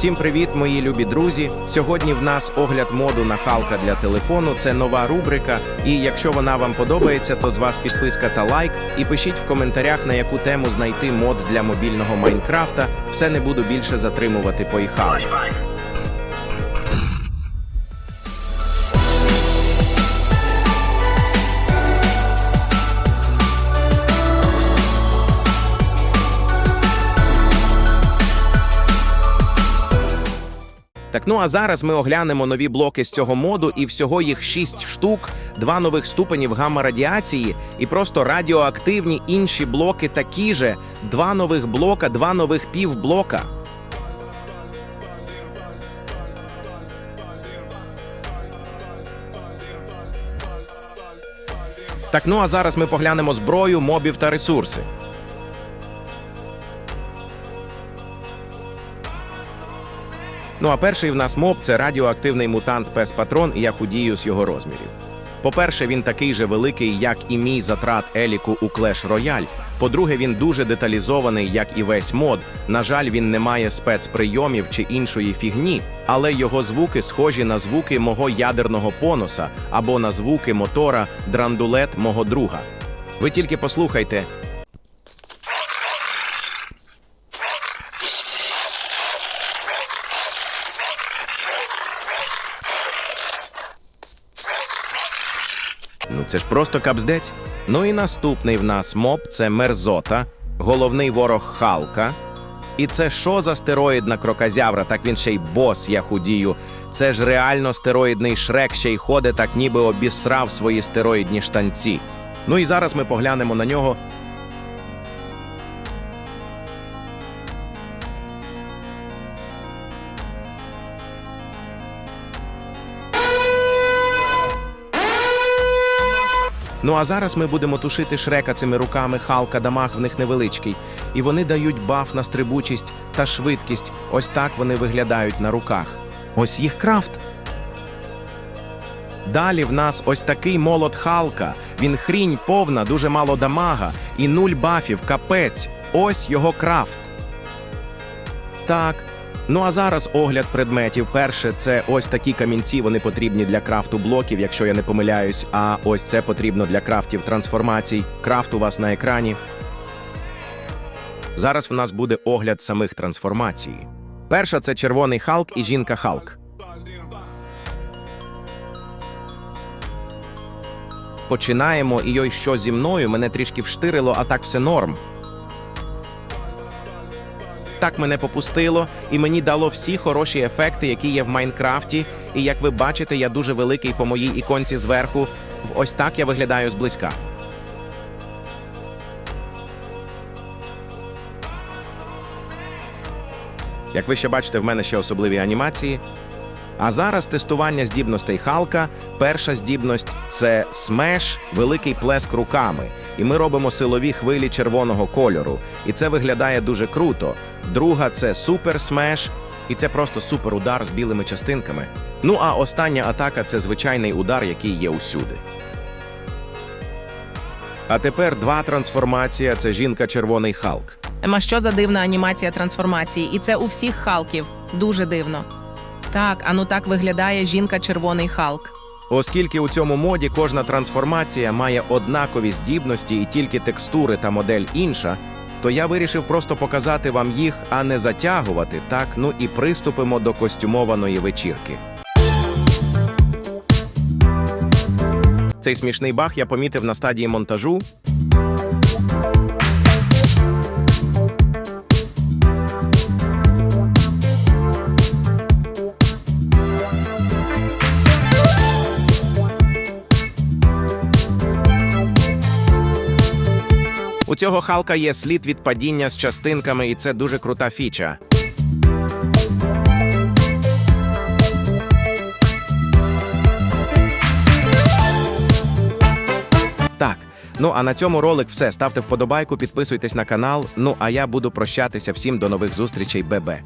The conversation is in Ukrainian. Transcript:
Всім привіт, мої любі друзі! Сьогодні в нас огляд моду на Халка для телефону. Це нова рубрика. І якщо вона вам подобається, то з вас підписка та лайк. І пишіть в коментарях, на яку тему знайти мод для мобільного Майнкрафта. Все не буду більше затримувати. Поїхали. Так, ну а зараз ми оглянемо нові блоки з цього моду, і всього їх 6 штук, два нових ступенів гамма-радіації, і просто радіоактивні інші блоки такі же, два нових блока, два нових півблока. Так, ну а зараз ми поглянемо зброю, мобів та ресурси. Ну а перший в нас моб це радіоактивний мутант пес патрон, і я худію з його розмірів. По-перше, він такий же великий, як і мій затрат Еліку у Clash Royale. По-друге, він дуже деталізований, як і весь мод. На жаль, він не має спецприйомів чи іншої фігні, але його звуки схожі на звуки мого ядерного понуса або на звуки мотора драндулет мого друга. Ви тільки послухайте, це ж просто капздець. Ну і наступний в нас моб це мерзота, головний ворог Халка. І це що за стероїдна крокозявра? Так він ще й бос, я худію. Це ж реально стероїдний шрек ще й ходить, так ніби обісрав свої стероїдні штанці. Ну і зараз ми поглянемо на нього. Ну а зараз ми будемо тушити шрека цими руками, халка, дамаг в них невеличкий. І вони дають баф на стрибучість та швидкість. Ось так вони виглядають на руках. Ось їх крафт. Далі в нас ось такий молот Халка. Він хрінь повна, дуже мало дамага і нуль бафів, капець. Ось його крафт. Так. Ну а зараз огляд предметів. Перше, це ось такі камінці. Вони потрібні для крафту блоків, якщо я не помиляюсь. А ось це потрібно для крафтів трансформацій. Крафт у вас на екрані. Зараз в нас буде огляд самих трансформацій. Перша це червоний Халк і жінка Халк. Починаємо, і йой, що зі мною мене трішки вштирило, а так все норм. Так мене попустило, і мені дало всі хороші ефекти, які є в Майнкрафті. І як ви бачите, я дуже великий по моїй іконці зверху. В Ось так я виглядаю зблизька. Як ви ще бачите, в мене ще особливі анімації. А зараз тестування здібностей Халка. Перша здібність це смеш, великий плеск руками. І ми робимо силові хвилі червоного кольору. І це виглядає дуже круто. Друга це супер смеш, і це просто супер удар з білими частинками. Ну а остання атака це звичайний удар, який є усюди. А тепер два трансформація це жінка червоний Халк. Ема, що за дивна анімація трансформації, і це у всіх Халків. Дуже дивно. Так, а ну так виглядає жінка Червоний Халк. Оскільки у цьому моді кожна трансформація має однакові здібності і тільки текстури та модель інша, то я вирішив просто показати вам їх, а не затягувати. Так, ну і приступимо до костюмованої вечірки. Цей смішний баг я помітив на стадії монтажу. У цього Халка є слід від падіння з частинками, і це дуже крута фіча. Так. Ну а на цьому ролик все. Ставте вподобайку, підписуйтесь на канал. Ну а я буду прощатися всім до нових зустрічей. Бебе.